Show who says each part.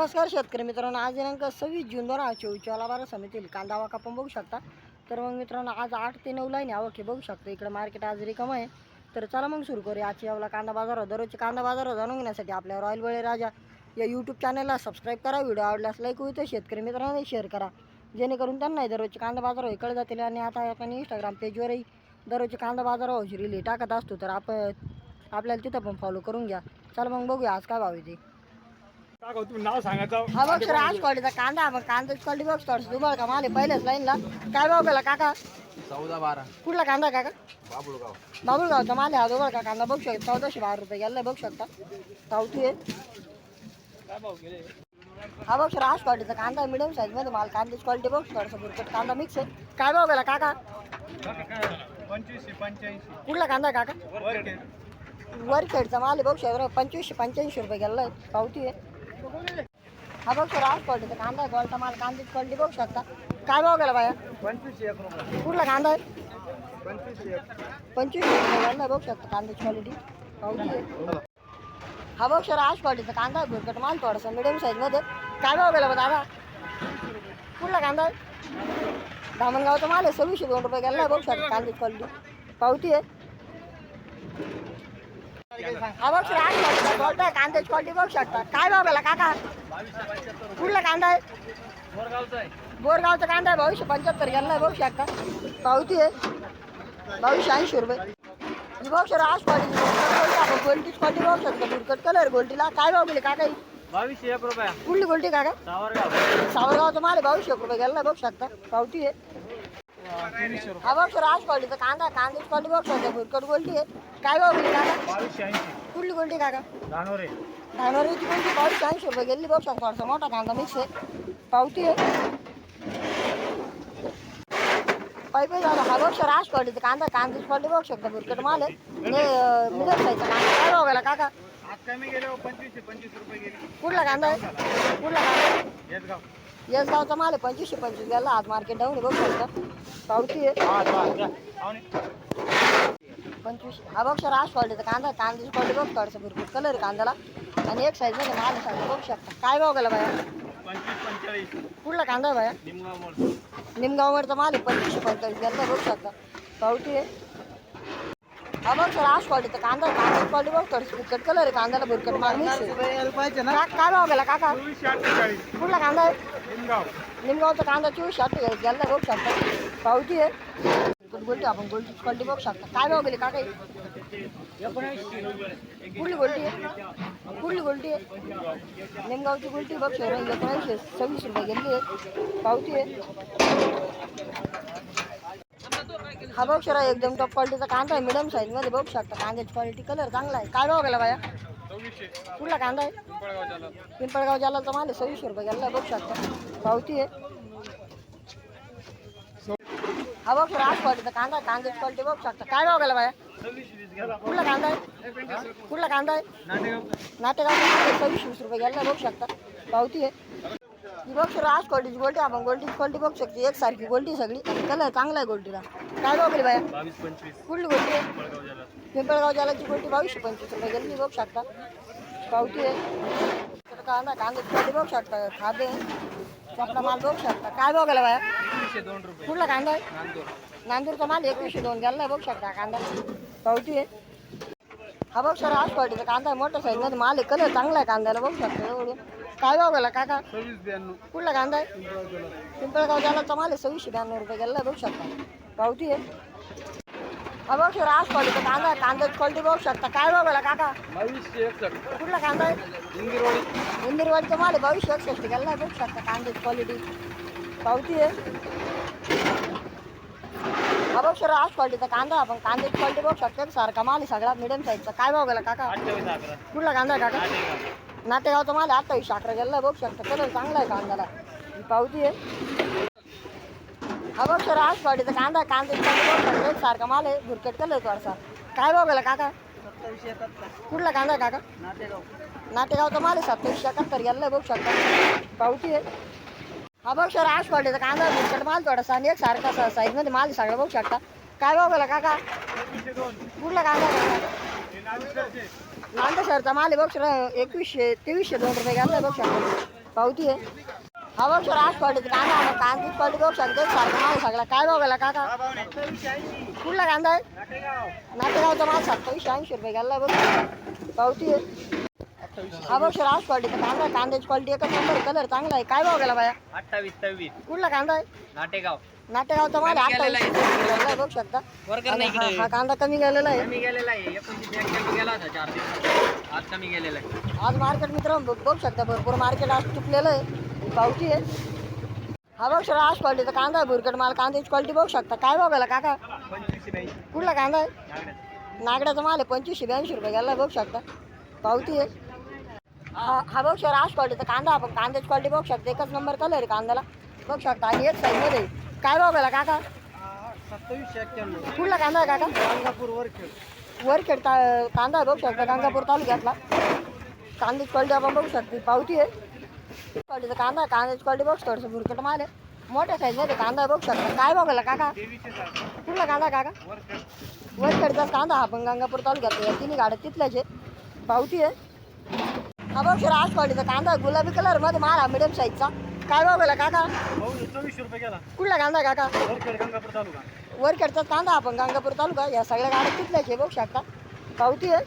Speaker 1: नमस्कार शेतकरी मित्रांनो आज दिनांक सव्वीस जून दोन हजार चोवीसच्या बारा समितील कांदा वाका पण बघू शकता. तर मग मित्रांनो आज आठ ते नऊ लाईन आवक आहे बघू शकता. इकडे मार्केट आज रिकम आहे. तर चला मग सुरू करूया. आजची यावला कांदा बाजार दररोजचे कांदा बाजार जाणून घेण्यासाठी आपल्या रॉयल बळे राजा या यूट्यूब चॅनलला सबस्क्राईब करा. व्हिडिओ आवडल्यास लाईक होईल. तर शेतकरी मित्रांना शेअर करा. जेणेकरून त्यांनाही दररोजचे कांदा बाजार इकडे जातील. आणि आता आपण इंस्टाग्राम पेजवरही दररोजचे कांदा बाजार व्हायची रिली टाकत असतो तर आपण आपल्याला तिथं पण फॉलो करून घ्या. चला मग बघूया आज काय भाव आहे ते
Speaker 2: काका तुम्ही नाव सांगायचं.
Speaker 1: हा बघ सर आज क्वालिटीचा कांदा मग कांद्याची क्वालिटी बघ थोडस दुबळ का माले पहिल्याच लाईनला. काय भाव गेला काका?
Speaker 2: चौदा बारा.
Speaker 1: कुठला कांदा आहे काका?
Speaker 2: बाबुळगाव.
Speaker 1: बाबुळगावचा माले हा दुबळ का कांदा बघू शकता. चौदाशे बारा रुपये गेला बघू शकता. सावती आहे.
Speaker 2: काय भाव गेले?
Speaker 1: हा बघ सर आज क्वालिटीचा कांदा मिडियम साईजमध्ये माल. कांद्याची क्वालिटी बघ थोडासा बुरकट कांदा मिक्स आहे. काय भाव गेला काका?
Speaker 2: पंचवीसशे पंच्याऐंशी.
Speaker 1: कुठला कांदा आहे काका? वर खेडचा माल आहे बघू शकता. पंचवीसशे पंच्याऐंशी रुपये गेला आहे पावती आहे. हा बघ सर आज क्वालिटीचा कांदा आहे गोलटा माल कांद्याची क्वालिटी बघू शकता. काय भाव गेला बाया?
Speaker 2: एक रुपये.
Speaker 1: कुठला कांदा आहे?
Speaker 2: पंचवीसशे एक.
Speaker 1: पंचवीस रुपये बघू शकता कांद्याची क्वालिटी पावती आहे. हा बघ सर आज क्वालिटीचा कांदा आहे भुरकट माल थोडासा मिडियम साईजमध्ये काय भाव गेला बा दादा? कुठला कांदा आहे? धामणगावचा माल आहे सव्वीसशे दोन रुपये गेला बघू शकता कांद्याची क्वालिटी पावती आहे. हा बघ गोल्ट आहे कांद्याची क्वालिटी बघू शकता. काय गेला काका? कुठला कांदा? आहे
Speaker 2: बोरगावचा
Speaker 1: कांदा आहे बावीसशे पंच्याहत्तर गेला बघू शकता. पावती आहे. बावीसशे ऐंशी रुपये. बघ सर आज क्वालिटी आपण गोल्टीच क्वालिटी बघू शकतो. बुरकट कलर गोल्टीला काय भाव गेले काका?
Speaker 2: बावीसशे एक रुपया.
Speaker 1: कुठली गोल्टी काका?
Speaker 2: सावरगाव.
Speaker 1: सावरगावचा माल आहे बावीसशे रुपये गेला बघू शकता. पावती आहे.
Speaker 2: तेवीसशे रुपये
Speaker 1: हा बघ क्वालिटीचा कांदा कांद्याची क्वालिटी बघू शकता बुरकट गोल्टी आहे काय गेले काका
Speaker 2: बावीसशे ऐंशी.
Speaker 1: कुठली गोल्टी काका?
Speaker 2: धानोरे.
Speaker 1: धानवरीची गोल्टी बावीसशे ऐंशी रुपये गेली बघू शकता थोडासा मोठा कांदा मिक्स आहे. पावती आहे. पाईप झाला हा बघ सर आज क्वालिटीचा कांदा कांद्याची क्वालिटी बघू शकता बुरकट माल आहे. आणि मिडल साईजचा कांदा. काय गेला काका?
Speaker 2: आज कमी गेले हो, पंचवीसशे पंचवीस रुपये गेले.
Speaker 1: कुठला कांदा आहे? कुठला कांदा
Speaker 2: येसगाव.
Speaker 1: येस गावचा माल आहे पंचवीसशे पंचवीस गेला. आज मार्केट डाऊन आहे बघू शकता पावती आहे. पंचवीस हा बघ सर आज क्वालिटीचा कांदा. कांद्याची क्वालिटी बघ थोडासा भरपूर कलर आहे कांद्याला. आणि एक साईजमध्ये माल आहे सगळं बघू शकता. काय भाव गेला बाया?
Speaker 2: पंचेचाळीस.
Speaker 1: कुठला कांदा आहे बाया? निमगाववरचा माल आहे पंचवीस गेला बघू शकता. पावती आहे. हा बघ सर आज क्वालिटीचा कांदा आहे. कांद्याची क्वालिटी बघ थोडंसं बुरकट कलर आहे कांद्याला मिक्स आहे.
Speaker 2: पाहिजे
Speaker 1: का- काय भाव गेला काका कुठला कांदा आहे?
Speaker 2: निमगाव.
Speaker 1: निमगावचा कांदा चोवीस अठ्ठेचाळीस. गेला बघू शकता पावती आहे. गोल्टी आपण गोल्टी क्वालिटी बघू शकता. काय भाव गेले काका? कुठली गोल्टी आहे? कुठली गोल्टी आहे? निमगावची गोल्टी बघ एकोणऐंशी सव्वीस रुपये गेली आहे. पावती आहे. हा बघ शरा एकदम टॉप क्वालिटीचा कांदा आहे मिडियम साईजमध्ये बघू शकता. कांद्याची क्वालिटी कलर चांगला आहे. काय भाव गेला बाया? कुठला कांदा आहे?
Speaker 2: पिंपळगाव झालं
Speaker 1: तर जालाचा माल आहे सव्वीसशे रुपये गेला बघू शकता. पावती आहे. हा बघ सर आज क्वालिटीचा कांदा आहे कांद्याची क्वालिटी बघू शकता. काय भाव गेला बाया? कुठला कांदा आहे? कुठला कांदा आहे?
Speaker 2: नाटेगाव
Speaker 1: नाटेगावचा सव्वीस वीस रुपये गेला बघू शकता. पावती आहे. ही बघ सर आज क्वालिटीची गोल्टी आपण गोल्टीची क्वालिटी बघू शकते. एकसारखी गोल्टी सगळी. कलर चांगला आहे गोल्टीला. काय भाव बाया?
Speaker 2: बावीस पंचवीस.
Speaker 1: कुठली गोल्टी? आहे
Speaker 2: पिंपळगाव
Speaker 1: जालाची गोल्टी बावीसशे पंचवीस रुपये गेली. बघू शकता. पावती आहे. तर कांदा कांद्याची क्वालिटी बघू शकता. खादे. आपला माल बघू शकता. काय गेला बाया? कुठला कांदा आहे? नांदूरचा माल एकवीसशे दोन गेला. बघू शकता कांदा. पावती आहे. हा बघ सर आज क्वालिटीचा कांदा आहे मोठ्या साईजमध्ये माल कलर चांगला आहे कांद्याला. बघू शकता एवढं. काय भाव गेला काका? कुठला कांदा आहे? पिंपळगाव जालाचा माल आहे सव्वीसशे ब्याण्णव रुपये गेला बघू शकता. पावती आहे. हा बघ सर आज क्वालिटीचा कांदा आहे. कांद्याची क्वालिटी बघू शकता. काय भाव गेला काका? कुठला कांदा आहे?
Speaker 2: इंदिरवाडी
Speaker 1: इंदिरवाडीचा माल आहे बावीसशे एकसष्ट गेला बघू शकता कांद्याची क्वालिटी पावती आहे. हा बघ सर आज क्वालिटीचा कांदा. आपण कांद्याची क्वालिटी बघू शकता सारखा माल आहे सगळा मिडियम साईजचा काय भाव गेला काका? कुठला कांदा आहे काका? नाटेगावचा माल अठ्ठावीस अकरा गेला बघू शकता कलर चांगला आहे कांद्याला. ही पावती आहे. हा बघ सर आज क्वालिटीचा कांदा. कांद्याची क्वालिटी बघू शकता सारखा माल आहे भुरकट कलर थोडासा. काय भाव गेला काका? कुठला कांदा आहे काका?
Speaker 2: नाटेगाव
Speaker 1: नाटेगावचा माल आहे सत्तावीसशे एकाहत्तर गेला बघू शकता पावती आहे. हा बघ सर आज क्वालिटीचा कांदा आहे माल थोडासा आणि एक सारखा साईजमध्ये म्हणजे माल सगळं बघू शकता. काय बघ गेला काका? कुठला कांदा कांदा सरचा माल आहे बघ सर एकवीसशे तेवीसशे दोन रुपये घाललाय बघ शकता. पावती आहे. हा बघ सर आज क्वालिटी कांदा आला कांद्याची क्वालिटी बघ सांगते सारखा माल सगळा. काय बघायला काका? कुठला कांदा आहे? नाटेगावचा माल सत्तावीसशे ऐंशी रुपये गेला बघ पावती आहे. हा बघ सर आज क्वालिटीचा कांदा आहे. कांद्याची क्वालिटी एकच नंबर कलर चांगला आहे. काय भाव गेला बाया?
Speaker 2: अठ्ठावीस सव्वीस.
Speaker 1: कुठला कांदा आहे?
Speaker 2: नाटेगाव.
Speaker 1: नाटेगावचा माल आहे,
Speaker 2: गेलेला
Speaker 1: गेला आहे, बघ शकता.
Speaker 2: वर्कर
Speaker 1: आणि
Speaker 2: नाही
Speaker 1: हा
Speaker 2: इकडे
Speaker 1: कांदा कमी गेलेला आहे.
Speaker 2: कमी गेलेला आहे. एकोणतीस एक कमी गेला होता चार दिवस आज कमी गेलेला आहे.
Speaker 1: आज मार्केट मित्रांनो बघ- बघू शकता भरपूर मार्केट आज तुटलेलं आहे. पावती आहे. हा बघ सर आज क्वालिटीचा कांदा आहे भुरकट माल. कांद्याची क्वालिटी बघू शकता. काय बघायला काका?
Speaker 2: पंचवीसशे ब्याऐंशी.
Speaker 1: कुठला कांदा आहे? नागड्याचा माल आहे पंचवीसशे ब्याऐंशी रुपये गेला बघू शकता. पावती आहे. हा हा बघ सर आज क्वालिटीचा कांदा आपण कांद्याची क्वालिटी बघू शकता. एकच नंबर कलर आहे कांद्याला. बघू शकता आणि एक साईजमध्ये काय बघायला काका?
Speaker 2: सत्तावीसशे एक्क्याण्णव.
Speaker 1: कुठला कांदा आहे काका?
Speaker 2: गंगापूर वरखेड.
Speaker 1: वरखेड ता कांदा आहे बघू शकता गंगापूर तालुक्यातला. कांद्याची क्वालिटी आपण बघू शकते पावती आहे. क्वालिटीचा कांदा आहे कांद्याची क्वालिटी बघू थोडंसं भुरकट माल आहे. मोठ्या साईजमध्ये कांदा आहे बघू शकता. काय बघायला काका? कुठला कांदा आहे काका?
Speaker 2: वरखेड.
Speaker 1: वरखेडचाच कांदा हा पण गंगापूर तालुक्यात या तिन्ही गाड्या तिथल्याच आहे पावती आहे. हा बघ सर आज क्वालिटीचा कांदा आहे गुलाबी कलरमध्ये माल हा मिडियम साईजचा काय बघायला काका?
Speaker 2: भाऊ चोवीसशे रुपये गेला
Speaker 1: कुठला कांदा आहे काका?
Speaker 2: वरखेड गंगापूर तालुका.
Speaker 1: वरखेडचाच कांदा आपण गंगापूर तालुका. या सगळ्या गाड्या तिथल्याच आहे बघू शकता. पावती आहे.